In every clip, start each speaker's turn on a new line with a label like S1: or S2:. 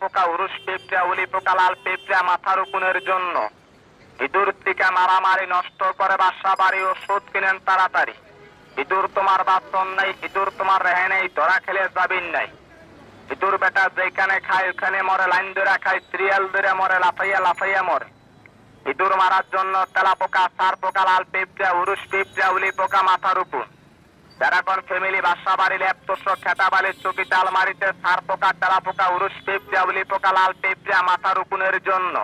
S1: পোকা উরুষ পেঁপড়া, উলি পোকা, লাল পেঁপড়া উকুনের জন্য। ইঁদুর টিকা মারামারি নষ্ট করে বাসা বাড়ি ওষুধ কিনেন তাড়াতাড়ি। ইঁদুর তোমার বাসন নাই, ইঁদুর তোমার রেহে নেই, ধরা খেলে যাবিন নাই। ইঁদুর বেটা যেখানে খায় ওখানে মরে, লাইন ধরে খায় সিরিয়াল ধরে মরে, লাফাইয়া লাফাইয়া মরে। ইঁদুর মারার জন্য তেলা পোকা সার পোকা লাল পেঁপড়া, উরুষ পেঁপড়া, উলি পোকা মাথার উপর প্যারাগন ফ্যামিলি বাসা বাড়ি ল্যাপটস খেতা বালির চকিতে আলমারিতে সার পোকা, তেলা পোকা, উরুষ পেঁপড়া, উলি পোকা, লাল পেঁপড়া মাথার উকুনের জন্য।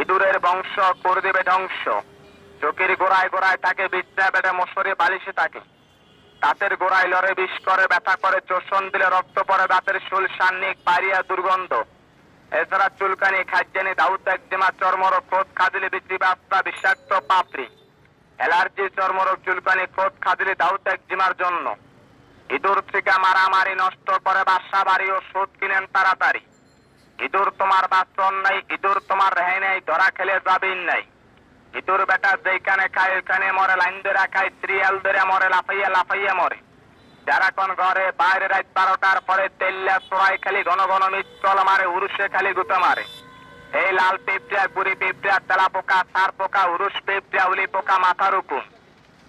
S1: ইঁদুরের বংশ করে দেবে ধ্বংস। চোখের গোড়ায় গোড়ায় তাকে বিদ্যা বেড়ে, মশরে বালিশে থাকে। দাঁতের গোড়ায় লড়ে, বিষ করে, ব্যথা করে, চোষণ দিলে রক্ত পড়ে, দাঁতের শুল সান্নিক পারিয়া দুর্গন্ধ। এছাড়া চুলকানি খাদ্যানি দাউদ একজিমা, চর্মরোগ, খোদ খাদিলে বিক্রি বাস্তা বিষাক্ত, পাপড়ি। অ্যালার্জি চর্মরোগ, চুলকানি খোদ খাদিলে, দাউদ একজিমার জন্য। ইঁদুর থেকে মারামারি নষ্ট করে বাসা বাড়ি ও সুদ কিনেন তাড়াতাড়ি। ইঁদুর তোমার বাসন নাই, ইঁদুর তোমার রেহে নেই, ধরা খেলে যাবিন নাই। ইঁদুর বেটা যেখানে খায় ওখানে মরে, লাইন ধরে খায়, সিরিয়াল ধরে মরে, লাফাইয়া লাফাইয়া মরে। যারা কোন ঘরে, বাইরে রাত বারোটার পরে তেল্লা সরাই খালি ঘন ঘন মিত্রল মারে, উরুষে খালি গুতে মারে। এই লাল পেঁপড়া গুড়ি পেঁপড়া, তেলা পোকা, সার পোকা উরুষ পেঁপড়া, উলি পোকা, মাথার উকুন।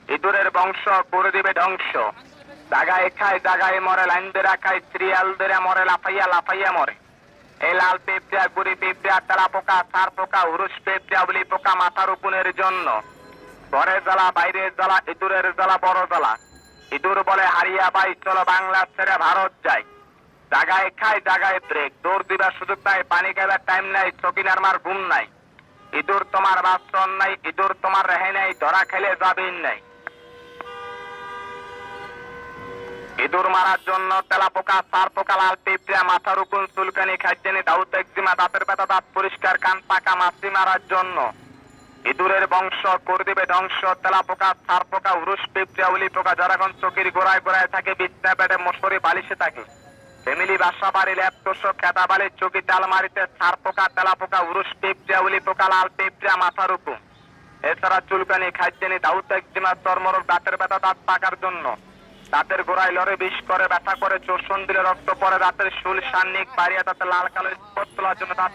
S1: ইঁদুরের বংশ করে দিবে ধ্বংস। জাগায় খায় জাগায় মরে, লাইন ধরে খায় সিরিয়াল ধরে মরে, লাফাইয়া লাফাইয়া মরে। এই লাল পেঁপড়া গুড়ি পেঁপড়া, তেলা পোকা, সার পোকা উরুষ পেঁপড়া, উলি পোকা, মাথার উকুনের জন্য। ঘরে জ্বালা, বাইরের জ্বালা, ইঁদুরের জ্বালা, বড় জ্বালা। ইঁদুর বলে, হারিয়া বাই, চলো বাংলা ছেড়ে ভারত যাই। জাগায় খাই জাগায় ব্রেক দৌড় দিবার সুযোগ নাই, পানি খাইবার টাইম নাই চকিনার মার ঘুম নাই। ইঁদুর তোমার বাসন নাই, ইঁদুর তোমার রেহে নাই, ধরা খেলে যাবিন নাই। ইঁদুর মারার জন্য তেলা পোকা, সার পোকা, লাল পিঁপড়া মাথার উকুন চুলকানি খাদ্যানি দাউদ একজিমা, দাঁতের ব্যথা, দাঁত পরিষ্কার, কান পাকা, মাছি মারার জন্য। ইঁদুরের বংশ করে দেবে ধ্বংস, তেলা পোকা, সার পোকা, উরুষ, পিঁপড়া, উলি পোকা, যারা এখন চোখের গোড়ায় গোড়ায় থাকে, বিছনা বেডে মশরি বালিশে থাকে। ফ্যামিলি বাসা বাড়ি ল্যাপটস খেতা বালির চকিতে আলমারিতে সার পোকা, তেলা পোকা উরুষ পিঁপড়া উলি পোকা, লাল পিঁপড়া মাথার উপর এছাড়া চুলকানি খাদ্যানি দাউদ একজিমা চর্মরোগ দাঁতের ব্যথা দাঁত পাকার জন্য। দাঁতের গোড়ায় লড়ে, বিষ করে, ব্যথা করে চোষণ দিলে রক্ত পড়ে, দাঁতের শুল, সান্নিক পারিয়া তাতে লাল কালো স্পট তোলার জন্য দাঁত